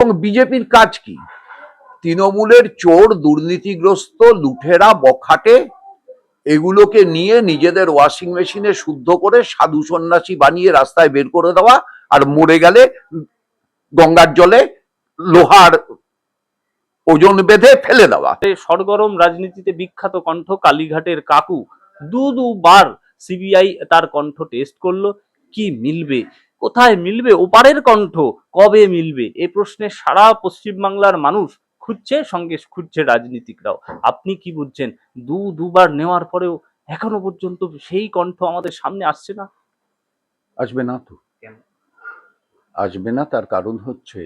এবং বিজেপির কাজ কি? তৃণমূলের চোর, দুর্নীতিগ্রস্ত, লুঠেরা, বখাটে, এগুলোকে নিয়ে নিজেদের ওয়াশিং মেশিনে শুদ্ধ করে সাধু সন্ন্যাসী বানিয়ে রাস্তায় বের করে দেওয়া আর মরে গেলে গঙ্গার জলে লোহার ওজন বেঁধে ফেলে দেওয়া। সরগরম রাজনীতিতে বিখ্যাত কণ্ঠ কালীঘাটের কাকু। দু দুবার সিবিআই তার কণ্ঠ টেস্ট করল। কি মিলবে? কোথায় মিলবে? ওপারের কণ্ঠ কবে মিলবে? এ প্রশ্নে সারা পশ্চিমবাংলার মানুষ খুঁজছে সঙ্গে খুঁজছে রাজনীতিকরাও। আপনি কি বুঝছেন? দু দুবার নেওয়ার পরেও এখনও পর্যন্ত সেই কণ্ঠ আমাদের সামনে আসছে না? আসবে না তো। আসবে না তার কারণ হচ্ছে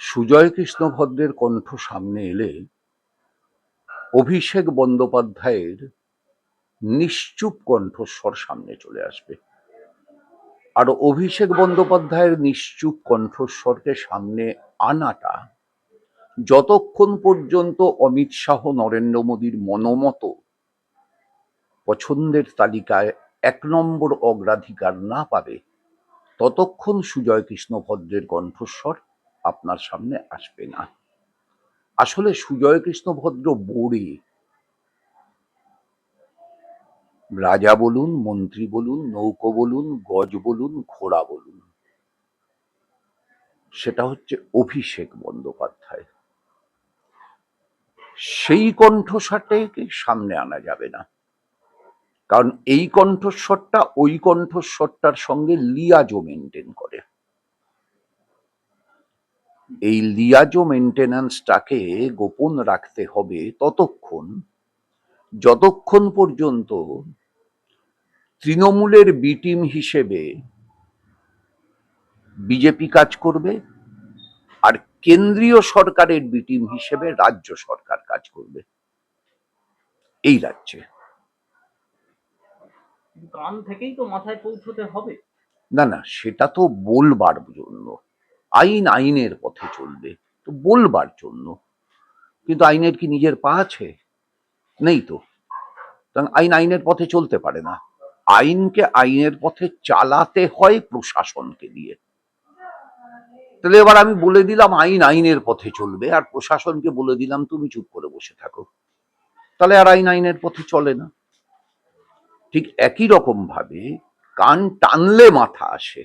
সুজয় কৃষ্ণ ভদ্রের কণ্ঠ সামনে এলে অভিষেক বন্দ্যোপাধ্যায়ের নিশ্চুপ কণ্ঠস্বর সামনে চলে আসবে। আর অভিষেক বন্দ্যোপাধ্যায়ের নিশ্চুপ কণ্ঠস্বরকে সামনে আনাটা যতক্ষণ পর্যন্ত অমিত শাহ, নরেন্দ্র মোদীর মনোমত পছন্দের তালিকায় এক নম্বর অগ্রাধিকার না পাবে, ততক্ষণ সুজয় কৃষ্ণ ভদ্রের কণ্ঠস্বর আপনার সামনে আসবে না। আসলে সুজয় কৃষ্ণ ভদ্র বোরে রাজা বলুন, মন্ত্রী বলুন, নৌকো বলুন, গজ বলুন, ঘোড়া বলুন। সেটা হচ্ছে অভিষেক বন্দ্যোপাধ্যায়। সেই কণ্ঠস্বরটাকে সামনে আনা যাবে না? কারণ এই কণ্ঠস্বরটা ওই কণ্ঠস্বরটার সঙ্গে লিয়াজো মেনটেন করে। এই লিয়াজো মেনটেন্যান্সটাকে গোপন রাখতে হবে ততক্ষণ যতক্ষণ পর্যন্ত তৃণমূলের বি টিম হিসেবে বিজেপি কাজ করবে আর কেন্দ্রীয় সরকারের বি টিম হিসেবে রাজ্য সরকার কাজ করবে। এই রাজ্যে। থেকেই তো মাথায় পৌঁছতে হবে। না না সেটা তো বলবার জন্য। আইন আইনের পথে চলবে তো বলবার জন্য। কিন্তু আইনের কি নিজের পা আছে? নেই তো। কারণ আইন আইনের পথে চলতে পারে না। আইনকে আইনের পথে চালাতে হয় প্রশাসনকে দিয়ে। তাহলে এবার আমি বলে দিলাম আইন আইনের পথে চলবে, আর প্রশাসনকে বলে দিলাম তুমি চুপ করে বসে থাকো। তাহলে আর আইন আইনের পথে চলে না। ঠিক একই রকম ভাবে কান টানলে মাথা আসে।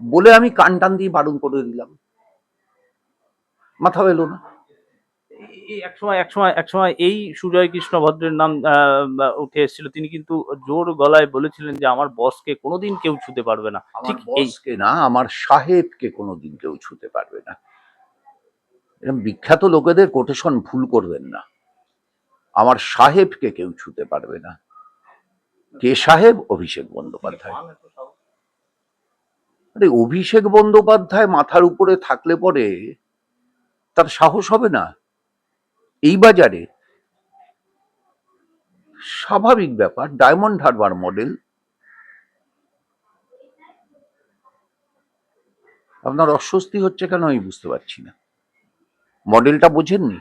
বলে আমি কান টান দিয়ে বারণ করে দিলাম। মাথা এলো না। একসময় একসময় একসময় এই সুজয় কৃষ্ণ ভদ্রের নাম উঠে এসেছিল। তিনি কিন্তু জোর গলায় বলেছিলেন যে আমার বসকে কোনোদিন কেউ ছুতে পারবে না। আমার ঠিক বসকে না আমার সাহেবকে কোনোদিন কেউ ছুতে পারবে না। এরকম বিখ্যাত লোকেদের কোটেশন ভুল করবেন না। আমার সাহেবকে কেউ ছুতে পারবে না। কে সাহেব? অভিষেক বন্দ্যোপাধ্যায়। আরে অভিষেক বন্দ্যোপাধ্যায় মাথার উপরে থাকলে পরে তার সাহস হবে না। এই বাজারে স্বাভাবিক ব্যাপার, ডায়মন্ড হারবার মডেল। আপনার অস্বস্তি হচ্ছে কেন আমি বুঝতে পারছি না। মডেলটা বোঝেননি?